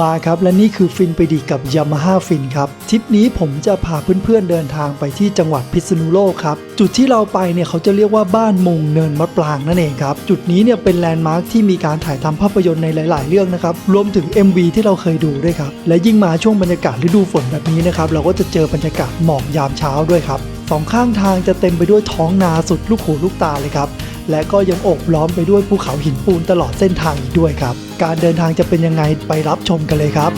มาครับและนี่คือฟินไปดีกับ Yamaha ฟินครับทริปนี้ผมจะพาเพื่อนๆเดินทางไปที่จังหวัดพิษณุโลกครับ จุดที่เราไปเนี่ยเขาจะเรียกว่าบ้านมุงเนินมะปรางนั่นเองครับ จุดนี้เนี่ยเป็นแลนด์มาร์คที่มีการถ่ายทำภาพยนตร์ในหลาย ๆ เรื่องนะครับ รวมถึง MV ที่เราเคยดูด้วยครับ และยิ่งมาช่วงบรรยากาศฤดูฝนแบบนี้นะครับเราก็จะเจอบรรยากาศหมอกยามเช้าด้วยครับสองข้างทางจะเต็มไปด้วยท้องนาสุดลูกหูลูกตาเลยครับ และก็ยังโอบล้อมไปด้วยภูเขาหินปูนตลอดเส้นทางอีกด้วยครับ การเดินทางจะเป็นยังไงไปรับชมกันเลยครับ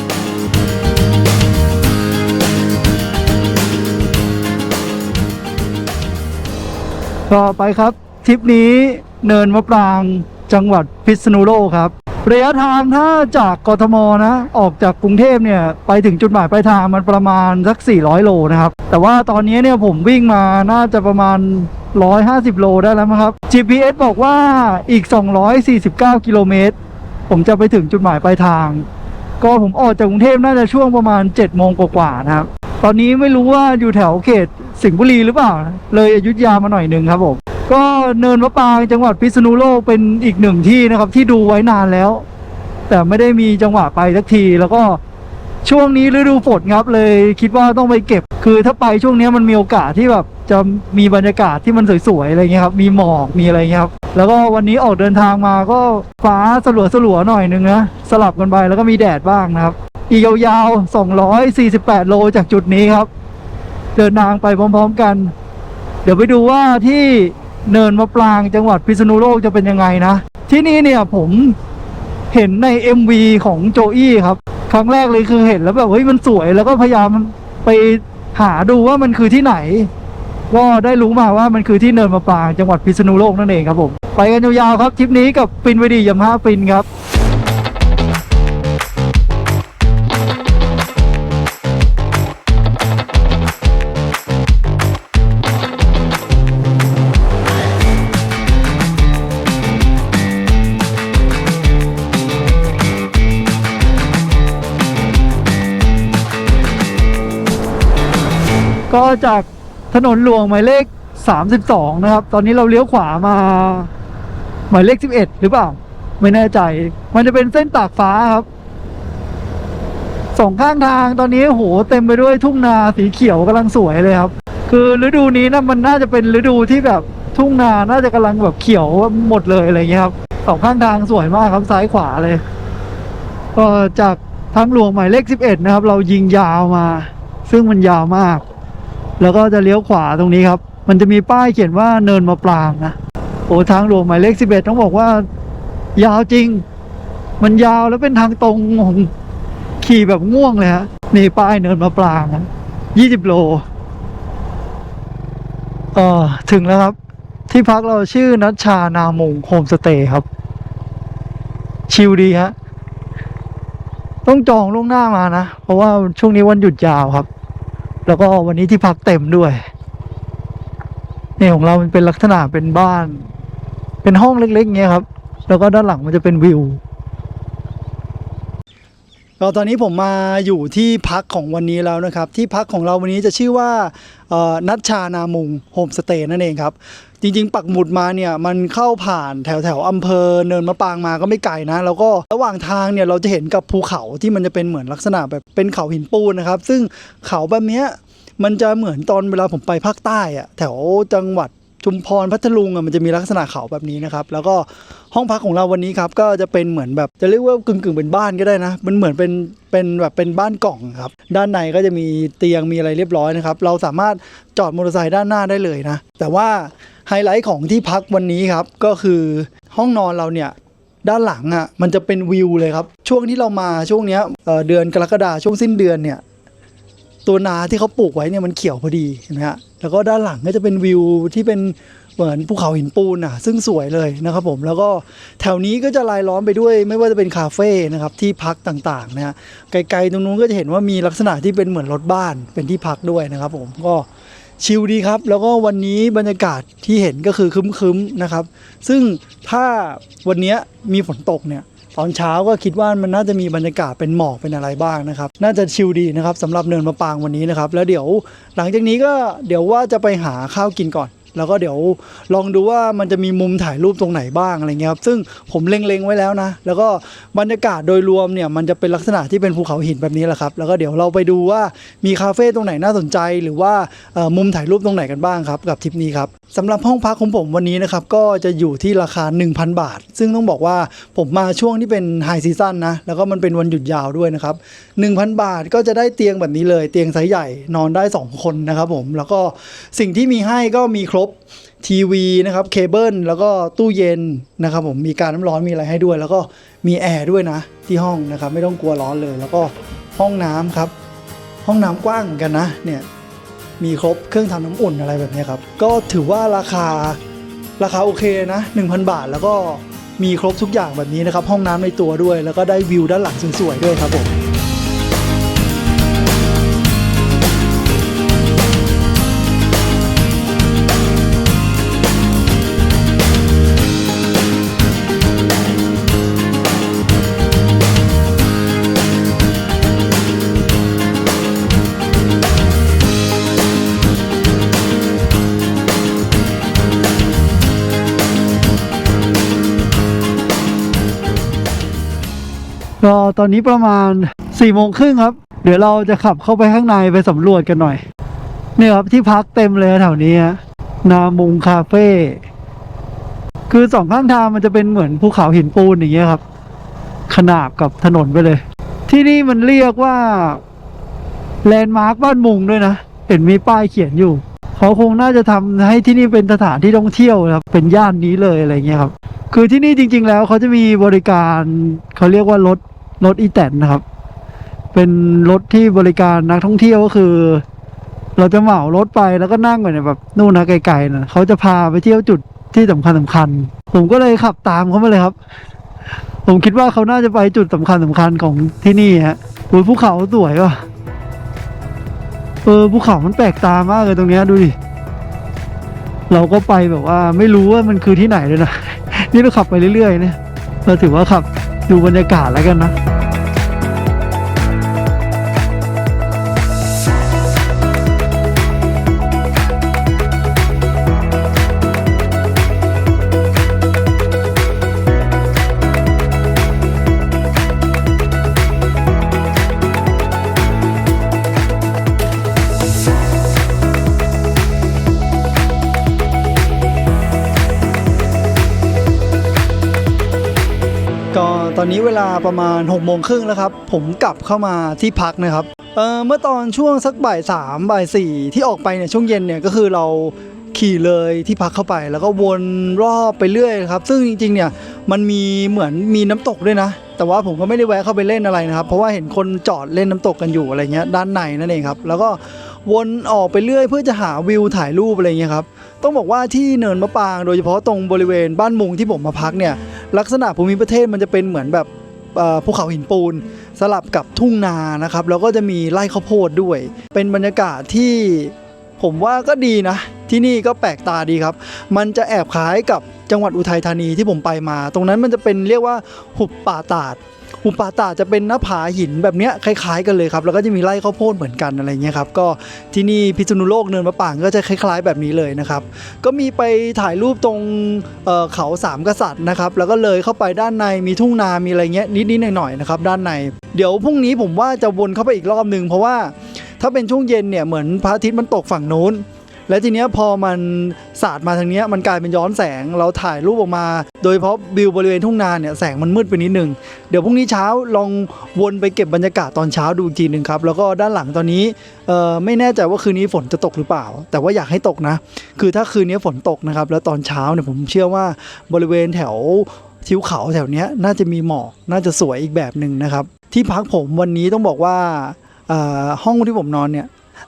ก็ไปครับทริปนี้เนินมะปรางจังหวัดพิษณุโลกครับระยะทางถ้าจากกทมนะ ออกจากกรุงเทพเนี่ยไปถึงจุดหมายปลายทางมันประมาณสัก 400 โลนะครับ แต่ว่าตอนนี้เนี่ยผมวิ่งมาน่าจะประมาณ 150 โลได้แล้วมั้งครับ GPS บอกว่าอีก 249 กิโลเมตร ผมจะไปถึงจุดหมายปลายทาง ก็ผมออกจากกรุงเทพน่าจะช่วงประมาณ 7 โมงกว่าๆนะครับ ตอนนี้ไม่รู้ว่าอยู่แถวเขตสิงห์บุรีหรือเปล่า เลยอยุธยามาหน่อยหนึ่งครับผม ก็เนินมะปรางจังหวัดพิษณุโลกเป็นอีกหนึ่งที่นะครับ ที่ดูไว้นานแล้ว แต่ไม่ได้มีจังหวะไปสักทีแล้วก็ช่วงนี้ฤดูฝนครับเลยคิดว่าต้องไปเก็บ คือถ้าไปช่วงนี้มันมีโอกาสที่แบบ จะมีบรรยากาศที่มันสวยๆอะไรเงี้ยครับมีหมอกมีอะไรเงี้ยครับแล้วก็วันนี้ออกเดินทางมาก็ฟ้าสลัวสลัวหน่อยนึงนะสลับกันไปแล้วก็มีแดดบ้างนะครับอีกยาวๆ 248 โลจากจุดนี้ครับ เดินทางไปพร้อมๆกัน เดี๋ยวไปดูว่าที่เนินมะปรางจังหวัดพิษณุโลกจะเป็นยังไงนะ ที่นี่เนี่ยผมเห็นใน MV ของโจอี้ครับ ครั้งแรกเลยคือเห็นแล้วแบบเฮ้ยมันสวยแล้วก็พยายามไปหาดูว่ามันคือที่ไหน ก็ได้รู้มาว่ามันคือที่เนินมะปรางจังหวัดพิษณุโลกนั่นเองครับผม ไปกันยาวๆครับทริปนี้กับปินวดียมห้าปินครับก็จาก ถนนหลวงหมายเลข 32 นะครับ ตอนนี้เราเลี้ยวขวามา หมายเลข 11 หรือเปล่า ไม่แน่ใจ มันจะเป็นเส้นตากฟ้าครับสองข้างทางตอนนี้โหเต็มไปด้วยทุ่งนาสีเขียวกำลังสวยเลยครับ คือฤดูนี้นะมันน่าจะเป็นฤดูที่แบบทุ่งนาน่าจะกำลังแบบเขียวหมดเลยอะไรเงี้ยครับสองข้างทางสวยมากครับซ้ายขวาเลยก็จากทางหลวงหมายเลข 11 นะครับ เรายิงยาวมา ซึ่งมันยาวมาก แล้วก็จะเลี้ยวขวาตรงนี้ครับ มันจะมีป้ายเขียนว่าเนินมะปรางนะโอ้ทางหลวงหมายเลข11ต้องบอกว่า ยาวจริง มันยาวแล้วเป็นทางตรงของขี่แบบง่วงเลยฮะนี่ป้ายเนินมะปรางนะ20โลเออถึงแล้วครับ ที่พักเราชื่อนัชชานามงโฮมสเตย์ครับ ชิลดีฮะต้องจองล่วงหน้ามานะ เพราะว่าช่วงนี้วันหยุดยาวครับ แล้วก็วันนี้ที่พักเต็มด้วยนี่ของเรามันเป็นลักษณะเป็นบ้าน เป็นห้องเล็กๆเงี้ยครับ แล้วก็ด้านหลังมันจะเป็นวิวเราตอนนี้ผมมาอยู่ที่พักของวันนี้แล้วนะครับ ที่พักของเราวันนี้จะชื่อว่านัชชานามุงโฮมสเตย์นั่นเองครับ จริง ๆ ปักหมุดมาเนี่ยมันเข้าผ่านแถวแถวอำเภอเนินมะปรางมาก็ไม่ไกลนะ แล้วก็ระหว่างทางเนี่ยเราจะเห็นกับภูเขาที่มันจะเป็นเหมือนลักษณะแบบเป็นเขาหินปูนนะครับ ซึ่งเขาแบบเนี้ยมันจะเหมือนตอนเวลาผมไปภาคใต้อะแถวจังหวัด ชุมพรพัทลุงอะมันจะมีลักษณะเขาแบบนี้นะครับ แล้วก็ห้องพักของเราวันนี้ครับ ก็จะเป็นเหมือนแบบจะเรียกว่ากึ่งๆเป็นบ้านก็ได้นะ มันเหมือนเป็นเป็นแบบเป็นบ้านกล่องครับ ด้านในก็จะมีเตียงมีอะไรเรียบร้อยนะครับ เราสามารถจอดมอเตอร์ไซค์ด้านหน้าได้เลยนะ แต่ว่าไฮไลท์ของที่พักวันนี้ครับ ก็คือห้องนอนเราเนี่ยด้านหลังอะมันจะเป็นวิวเลยครับ ช่วงที่เรามาช่วงเนี้ยเเดือนกรกฎาช่วงสิ้นเดือนเนี่ย ตัวนาที่เขาปลูกไว้เนี่ยมันเขียวพอดีเห็นไหมฮะแล้วก็ด้านหลังก็จะเป็นวิวที่เป็นเหมือนภูเขาหินปูนอะซึ่งสวยเลยนะครับผมแล้วก็แถวนี้ก็จะรายล้อมไปด้วยไม่ว่าจะเป็นคาเฟ่นะครับที่พักต่างๆนะฮะไกลๆตรงนู้นก็จะเห็นว่ามีลักษณะที่เป็นเหมือนรถบ้านเป็นที่พักด้วยนะครับผมก็ชิลดีครับ แล้วก็วันนี้บรรยากาศที่เห็นก็คือคึ้มๆนะครับ ซึ่งถ้าวันนี้มีฝนตกเนี่ย ตอนเช้าก็คิดว่ามันน่าจะมีบรรยากาศเป็นหมอกเป็นอะไรบ้างนะครับ น่าจะชิลดีนะครับสำหรับเนินมะปรางวันนี้นะครับ แล้วเดี๋ยวหลังจากนี้ก็เดี๋ยวว่าจะไปหาข้าวกินก่อน แล้วก็เดี๋ยวลองดูว่ามันจะมีมุมถ่ายรูปตรงไหนบ้างอะไรเงี้ยครับซึ่งผมเล็งๆไว้แล้วนะ แล้วก็บรรยากาศโดยรวมเนี่ยมันจะเป็นลักษณะที่เป็นภูเขาหินแบบนี้แหละครับ แล้วก็เดี๋ยวเราไปดูว่ามีคาเฟ่ตรงไหนน่าสนใจ หรือว่ามุมถ่ายรูปตรงไหนกันบ้างครับกับทริปนี้ครับสำหรับห้องพักของผมวันนี้นะครับก็จะอยู่ที่ราคา 1,000 บาท ซึ่งต้องบอกว่าผมมาช่วงที่เป็นไฮซีซั่นนะแล้วก็มันเป็นวันหยุดยาวด้วยนะครับ1,000 บาทก็จะได้เตียงแบบนี้เลย เตียงไซส์ใหญ่นอนได้ 2 คนนะครับผมแล้วก็สิ่งที่มีให้ก็มีครบทีวีนะครับเคเบิลแล้วก็ตู้เย็นนะครับผมมีการน้ำร้อนมีอะไรให้ด้วย แล้วก็มีแอร์ด้วยนะที่ห้องนะครับไม่ต้องกลัวร้อนเลย แล้วก็ห้องน้ำครับ ห้องน้ำกว้างเหมือนกันนะเนี่ยมีครบเครื่องทำน้ำอุ่นอะไรแบบนี้ครับก็ถือว่าราคาราคาโอเคนะ 1,000 บาทแล้วก็มีครบทุกอย่างแบบนี้นะครับ ห้องน้ำในตัวด้วย แล้วก็ได้วิวด้านหลังสวยๆด้วยครับผม ตอนนี้ประมาณ4ี่โมงครึ่งครับ เดี๋ยวเราจะขับเข้าไปข้างในไปสำรวจกันหน่อยเนี่ยครับที่พักเต็มเลยแถวนี้ฮะนามุงคาเฟ่คือสองข้างทางมันจะเป็นเหมือนภูเขาหินปูนอย่างเงี้ยครับ ขนาบกับถนนไปเลย ที่นี่มันเรียกว่าแลนด์มาร์คบ้านมุงด้วยนะเห็นมีป้ายเขียนอยู่เขาคงน่าจะทำให้ที่นี่เป็นสถานที่ท่องเที่ยวครับ เป็นย่านนี้เลยอะไรเงี้ยครับ คือที่นี่จริง ๆ แล้วเขาจะมีบริการเขาเรียกว่ารถ รถอีแตนนะครับ เป็นรถที่บริการนักท่องเที่ยวก็คือ เราจะเหมารถไปแล้วก็นั่งไปเนี่ยแบบนู่นนะไกลๆนะเขาจะพาไปเที่ยวจุดที่สำคัญสคัญ ผมก็เลยขับตามเขามาเลยครับ ผมคิดว่าเขาน่าจะไปจุดสำคัญสคัญของที่นี่ฮะโอ้ยภูเขาสวยว่ะเออภูเขามันแปลกตามากเลยตรงเนี้ยดูดิเราก็ไปแบบว่าไม่รู้ว่ามันคือที่ไหนเลยนะ นี่เราขับไปเรื่อยๆเนี่ยเราถือว่าขับ ดูบรรยากาศแล้วกันนะ นี้เวลาประมาณ6กโมงครึ่งแล้วครับ ผมกลับเข้ามาที่พักนะครับเอ่อเมื่อตอนช่วงสักบ่ายสามบ่ายสี่ที่ออกไปเนี่ยช่วงเย็นเนี่ยก็คือเราขี่เลยที่พักเข้าไป แล้วก็วนรอบไปเรื่อยครับ ซึ่งจริงๆเนี่ยมันมีเหมือนมีน้ำตกด้วยนะ แต่ว่าผมก็ไม่ได้แวะเข้าไปเล่นอะไรนะครับ เพราะว่าเห็นคนจอดเล่นน้ำตกกันอยู่อะไรเงี้ยด้านในนั่นเองครับ แล้วก็วนออกไปเรื่อยเพื่อจะหาวิวถ่ายรูปอะไรเงี้ยครับ ต้องบอกว่าที่เนินมะปราง โดยเฉพาะตรงบริเวณบ้านมุงที่ผมมาพักเนี่ยลักษณะภูมิประเทศมันจะเป็นเหมือนแบบภูเขาหินปูน สลับกับทุ่งนานะครับแล้วก็จะมีไร่ข้าวโพดด้วย เป็นบรรยากาศที่ผมว่าก็ดีนะ ที่นี่ก็แปลกตาดีครับ มันจะแอบคล้ายกับจังหวัดอุทัยธานีที่ผมไปมา ตรงนั้นมันจะเป็นเรียกว่าหุบป่าตาด หุบป่าตาจะเป็นหน้าผาหินแบบเนี้ยคล้ายๆกันเลยครับ แล้วก็จะมีไร่ข้าวโพดเหมือนกันอะไรเงี้ยครับ ก็ที่นี่พิษณุโลกเนินมะปรางก็จะคล้าย ๆ แบบนี้เลยนะครับ ก็มีไปถ่ายรูปตรงเอ่อเขาสามกษัตริย์นะครับ แล้วก็เลยเข้าไปด้านในมีทุ่งนา มีอะไรเงี้ยนิดๆหน่อยๆนะครับด้านใน เดี๋ยวพรุ่งนี้ผมว่าจะวนเข้าไปอีกรอบหนึ่งเพราะว่าถ้าเป็นช่วงเย็นเนี่ยเหมือนพระอาทิตย์มันตกฝั่งนู้น และทีเนี้ยพอมันสาดมาทางเนี้ยมันกลายเป็นย้อนแสงเราถ่ายรูปออกมา โดยเฉพาะวิวบริเวณทุ่งนาเนี่ยแสงมันมืดไปนิดนึง เดี๋ยวพรุ่งนี้เช้าลองวนไปเก็บบรรยากาศตอนเช้าดูอีกทีหนึ่งครับ แล้วก็ด้านหลังตอนนี้เอ่อไม่แน่ใจว่าคืนนี้ฝนจะตกหรือเปล่า แต่ว่าอยากให้ตกนะ คือถ้าคืนนี้ฝนตกนะครับ แล้วตอนเช้าเนี่ยผมเชื่อว่าบริเวณแถวทิวเขาแถวเนี้ยน่าจะมีหมอกน่าจะสวยอีกแบบหนึ่งนะครับ ที่พักผมวันนี้ต้องบอกว่าห้องที่ผมนอนเนี่ย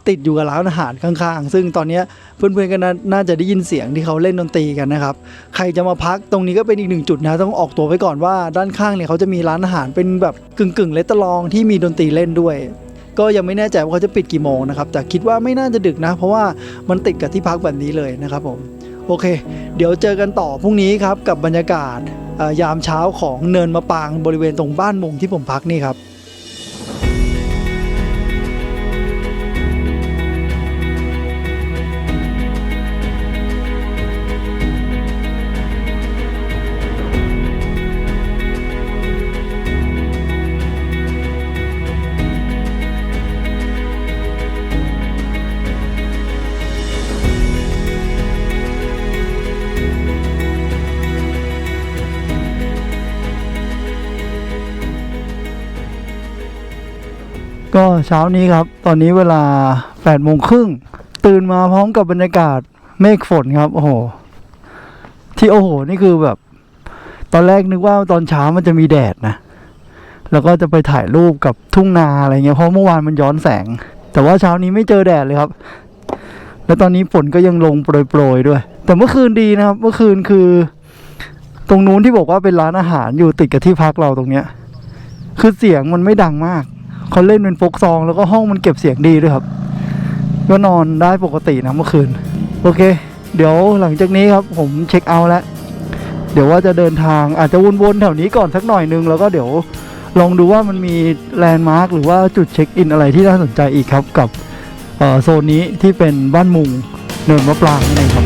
ติดอยู่กับร้านอาหารข้างๆ ซึ่งตอนนี้เพื่อนๆก็น่าจะได้ยินเสียงที่เขาเล่นดนตรีกันนะครับ ใครจะมาพักตรงนี้ก็เป็นอีกหนึ่งจุดนะ ต้องออกตัวไว้ก่อนว่าด้านข้างเนี่ยเขาจะมีร้านอาหารเป็นแบบกึ่งๆเลตตลองที่มีดนตรีเล่นด้วย ก็ยังไม่แน่ใจว่าเขาจะปิดกี่โมงนะครับแต่คิดว่าไม่น่าจะดึกนะ เพราะว่ามันติดกับที่พักแบบนี้เลยนะครับผมโอเค เดี๋ยวเจอกันต่อพรุ่งนี้ครับกับบรรยากาศยามเช้าของเนินมะปรางบริเวณตรงบ้านมุงที่ผมพักนี่ครับ ก็เช้านี้ครับ ตอนนี้เวลา8โมงครึ่งตื่นมาพร้อมกับบรรยากาศเมฆฝนครับ โอ้โห ที่โอ้โห นี่คือแบบ ตอนแรกนึกว่าตอนเช้ามันจะมีแดดนะ แล้วก็จะไปถ่ายรูปกับทุ่งนาอะไรเงี้ย เพราะเมื่อวานมันย้อนแสง แต่ว่าเช้านี้ไม่เจอแดดเลยครับ แล้วตอนนี้ฝนก็ยังลงโปรยๆด้วย แต่เมื่อคืนดีนะครับ เมื่อคืนคือ ตรงนู้นที่บอกว่าเป็นร้านอาหารอยู่ติดกับที่พักเราตรงเนี้ย คือเสียงมันไม่ดังมาก เขาเล่นเป็นโฟกซอง แล้วก็ห้องมันเก็บเสียงดีด้วยครับ ก็นอนได้ปกตินะเมื่อคืน โอเค เดี๋ยวหลังจากนี้ครับผมเช็คเอาท์แล้ว เดี๋ยวว่าจะเดินทางอาจจะวนๆแถวนี้ก่อนสักหน่อยนึง แล้วก็เดี๋ยวลองดูว่ามันมีแลนด์มาร์คหรือว่าจุดเช็คอินอะไรที่น่าสนใจอีกครับกับโซนนี้ที่เป็นบ้านมุงเนินมะปรางนั่นเองครับ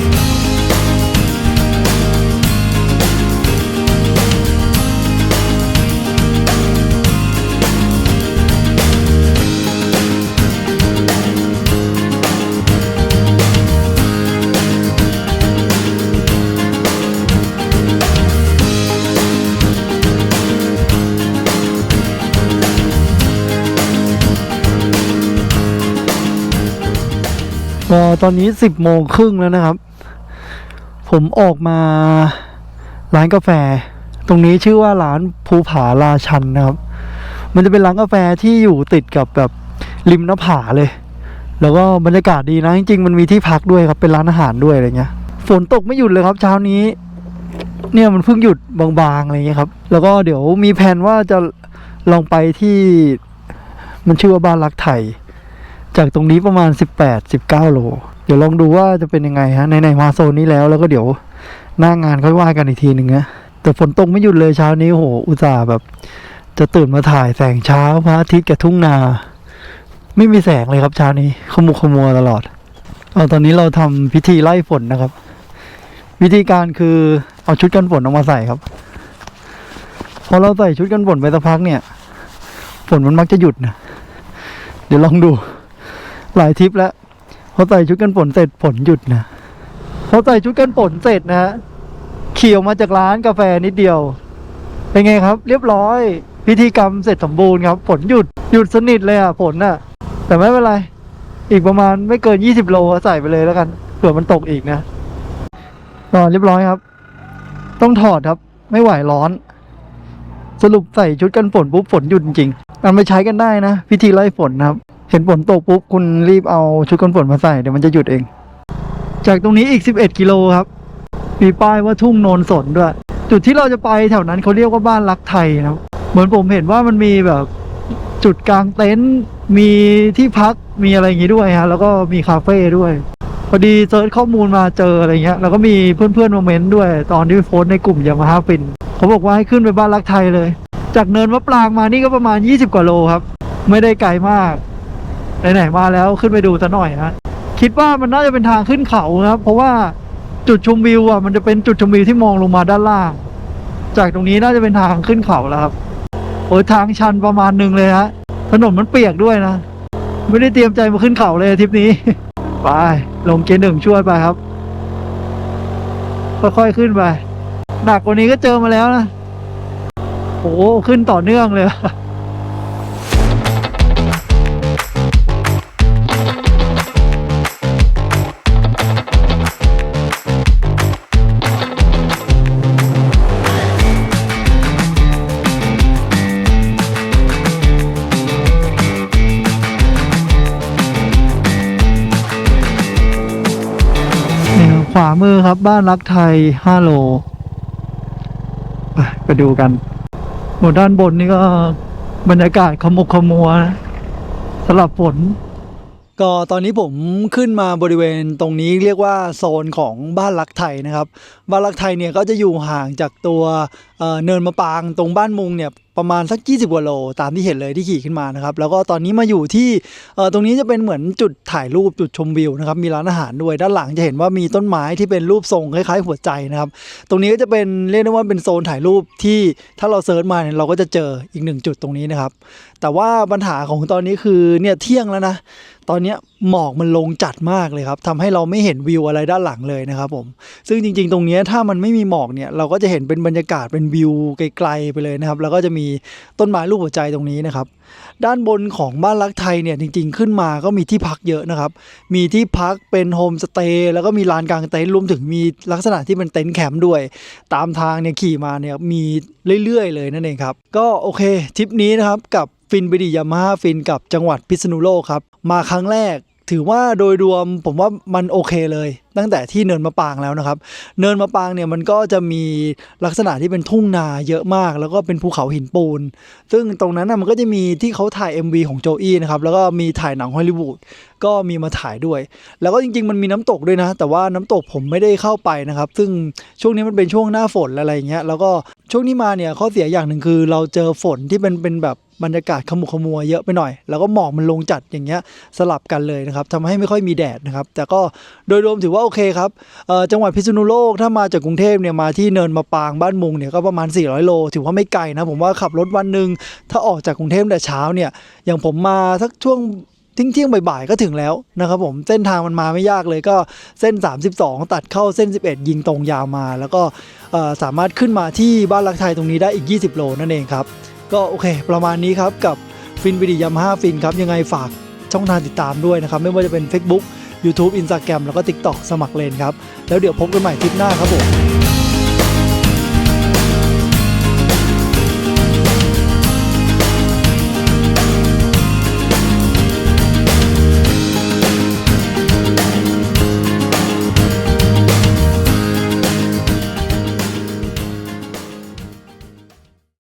ตอนนี้สิบโมงครึ่งแล้วนะครับ ผมออกมาร้านกาแฟ ตรงนี้ชื่อว่าร้านภูผาราชันนะครับ มันจะเป็นร้านกาแฟที่อยู่ติดกับแบบริมหน้าผาเลย แล้วก็บรรยากาศดีนะ จริงๆ มันมีที่พักด้วยครับ เป็นร้านอาหารด้วยอะไรเงี้ย ฝนตกไม่หยุดเลยครับ เช้านี้ เนี่ยมันเพิ่งหยุดบางๆอะไรเงี้ยครับ แล้วก็เดี๋ยวมีแผนว่าจะลองไปที่มันชื่อว่าบ้านรักไทย จากตรงนี้ประมาณ 18 19 โล เดี๋ยวลองดูว่าจะเป็นยังไงฮะในไหนมาโซนนี้แล้วแล้วก็เดี๋ยวหน้างานค่อยว่ากันอีกทีหนึ่งนะแต่ฝนตกไม่หยุดเลยเช้านี้โหอุตส่าห์แบบ จะตื่นมาถ่ายแสงเช้าพระอาทิตย์กับทุ่งนา ไม่มีแสงเลยครับเช้านี้ขมุกขมัวตลอดเอาตอนนี้เราทำพิธีไล่ฝนนะครับ วิธีการคือเอาชุดกันฝนออกมาใส่ครับพอเราใส่ชุดกันฝนไปสักพักเนี่ย ฝนมันมักจะหยุดนะเดี๋ยวลองดู หลายทริปแล้วพอใส่ชุดกันฝนเสร็จฝนหยุดนะพอใส่ชุดกันฝนเสร็จนะฮะขี่ออกมาจากร้านกาแฟนิดเดียว เป็นไงครับ เรียบร้อย พิธีกรรมเสร็จสมบูรณ์ครับฝนหยุดหยุดสนิทเลยอะฝนน่ะ แต่ไม่เป็นไร อีกประมาณไม่เกินยี่สิบโลใส่ไปเลยแล้วกันเผื่อมันตกอีกนะก็เรียบร้อยครับ ต้องถอดครับ ไม่ไหวร้อน สรุปใส่ชุดกันฝนปุ๊บฝนหยุดจริงๆนไปใช้กันได้นะ พิธีไล่ฝนนะครับ เห็นฝนตกปุ๊บคุณรีบเอาชุดกันฝนมาใส่เดี๋ยวมันจะหยุดเอง จากตรงนี้อีก 11 กิโลครับมีป้ายว่าทุ่งโนนสนด้วย จุดที่เราจะไปแถวนั้นเขาเรียกว่าบ้านรักไทยนะครับเหมือนผมเห็นว่ามันมีแบบจุดกลางเต็นท์มีที่พักมีอะไรอย่างงี้ด้วยฮะแล้วก็มีคาเฟ่ด้วยพอดีเซิร์ชข้อมูลมาเจออะไรเงี้ยแล้วก็มีเพื่อนๆมาเมนต์ด้วย ตอนที่โพสในกลุ่มยามาฮ่าฟินเขาบอกว่าให้ขึ้นไปบ้านรักไทยเลย จากเนินมะปรางมานี่ก็ประมาณ 20 กว่าโลครับ ไม่ได้ไกลมาก ไหนๆมาแล้วขึ้นไปดูซะหน่อยฮะคิดว่ามันน่าจะเป็นทางขึ้นเขาครับ เพราะว่าจุดชมวิวอะมันจะเป็นจุดชมวิวที่มองลงมาด้านล่าง จากตรงนี้น่าจะเป็นทางขึ้นเขาแล้วครับโอ้ยทางชันประมาณหนึ่งเลยฮะถนนมันเปียกด้วยนะไม่ได้เตรียมใจมาขึ้นเขาเลยทริปนี้ ไปลงเกียร์หนึ่งช่วยไปครับค่อยๆขึ้นไปหนักกว่านี้ก็เจอมาแล้วนะโอ้ขึ้นต่อเนื่องเลย ขวามือครับบ้านรักไทย 5 โลไปไปดูกันหมดด้านบนนี่ก็บรรยากาศขมุกขมัวนะสลับฝนก็ตอนนี้ผมขึ้นมาบริเวณตรงนี้เรียกว่าโซนของบ้านรักไทยนะครับ บ้านรักไทยเนี่ยก็จะอยู่ห่างจากตัวเเนินมะปรางตรงบ้านมุงเนี่ย ประมาณสัก 20กว่าโลตามที่เห็นเลยที่ขี่ขึ้นมานะครับแล้วก็ตอนนี้มาอยู่ที่ตรงนี้จะเป็นเหมือนจุดถ่ายรูปจุดชมวิวนะครับมีร้านอาหารด้วยด้านหลังจะเห็นว่ามีต้นไม้ที่เป็นรูปทรงคล้ายๆหัวใจนะครับตรงนี้ก็จะเป็นเรียกได้ว่าเป็นโซนถ่ายรูปที่ถ้าเราเซิร์ชมาเนี่ยเราก็จะเจออีกหนึ่งจุดตรงนี้นะครับแต่ว่าปัญหาของตอนนี้คือเนี่ยเที่ยงแล้วนะตอนนี้หมอกมันลงจัดมากเลยครับทำให้เราไม่เห็นวิวอะไรด้านหลังเลยนะครับผมซึ่งจริง ๆ ตรงนี้ถ้ามันไม่มีหมอกเนี่ยเราก็จะเห็นเป็นบรรยากาศเป็นวิวไกลๆไปเลยนะครับแล้วก็จะมีต้นไม้รูปหัวใจตรงนี้นะครับ ด้านบนของบ้านรักไทยเนี่ยจริง ๆ ขึ้นมาก็มีที่พักเยอะนะครับ มีที่พักเป็นโฮมสเตย์แล้วก็มีลานกลางเต็นท์รวมถึงมีลักษณะที่เป็นเต็นท์แคมป์ด้วย ตามทางเนี่ยขี่มาเนี่ยมีเรื่อยๆ เลยนั่นเองครับ ก็โอเคทริปนี้นะครับกับฟินบดียามาฮ่าฟินกับจังหวัดพิษณุโลกครับมาครั้งแรกถือว่าโดยรวมผมว่ามันโอเคเลยตั้งแต่ที่เนินมะปางแล้วนะครับ เนินมะปางเนี่ยมันก็จะมีลักษณะที่เป็นทุ่งนาเยอะมาก แล้วก็เป็นภูเขาหินปูน ซึ่งตรงนั้นนะมันก็จะมีที่เขาถ่าย MV ของโจอี้นะครับแล้วก็มีถ่ายหนังฮอลลีวูดก็มีมาถ่ายด้วย แล้วก็จริง ๆ มันมีน้ำตกด้วยนะ แต่ว่าน้ำตกผมไม่ได้เข้าไปนะครับ ซึ่งช่วงนี้มันเป็นช่วงหน้าฝนอะไรอย่างเงี้ยแล้วก็ช่วงนี้มาเนี่ยข้อเสียอย่างหนึ่งคือเราเจอฝนที่เป็นเป็นแบบบรรยากาศขมุขมัวเยอะไปหน่อย แล้วก็หมอกมันลงจัดอย่างเงี้ยสลับกันเลยนะครับทำให้ไม่ค่อยมีแดดนะครับ แต่ก็โดยรวมถือว่าโอเคครับจังหวัดพิษณุโลกถ้ามาจากกรุงเทพเนี่ยมาที่เนินมะปางบ้านมุงเนี่ยก็ประมาณ 400 โล ถือว่าไม่ไกลนะผมว่าขับรถวันหนึ่งถ้าออกจากกรุงเทพแต่เช้าเนี่ยอย่างผมมาสักช่วงทิ้งเที่ยงๆบ่ายๆก็ถึงแล้วนะครับผมเส้นทางมันมาไม่ยากเลยก็เส้น 32 ตัดเข้าเส้น 11 ยิงตรงยาวมา แล้วก็สามารถขึ้นมาที่บ้านรักไทยตรงนี้ได้อีก 20 โลนั่นเองครับ ก็โอเค ประมาณนี้ครับกับฟินวิดียามห้าฟินครับยังไงฝากช่องทางติดตามด้วยนะครับ ไม่ว่าจะเป็น Facebook YouTube Instagram แล้วก็ TikTok สมัครเลนครับ แล้วเดี๋ยวพบกันใหม่คลิปหน้าครับผม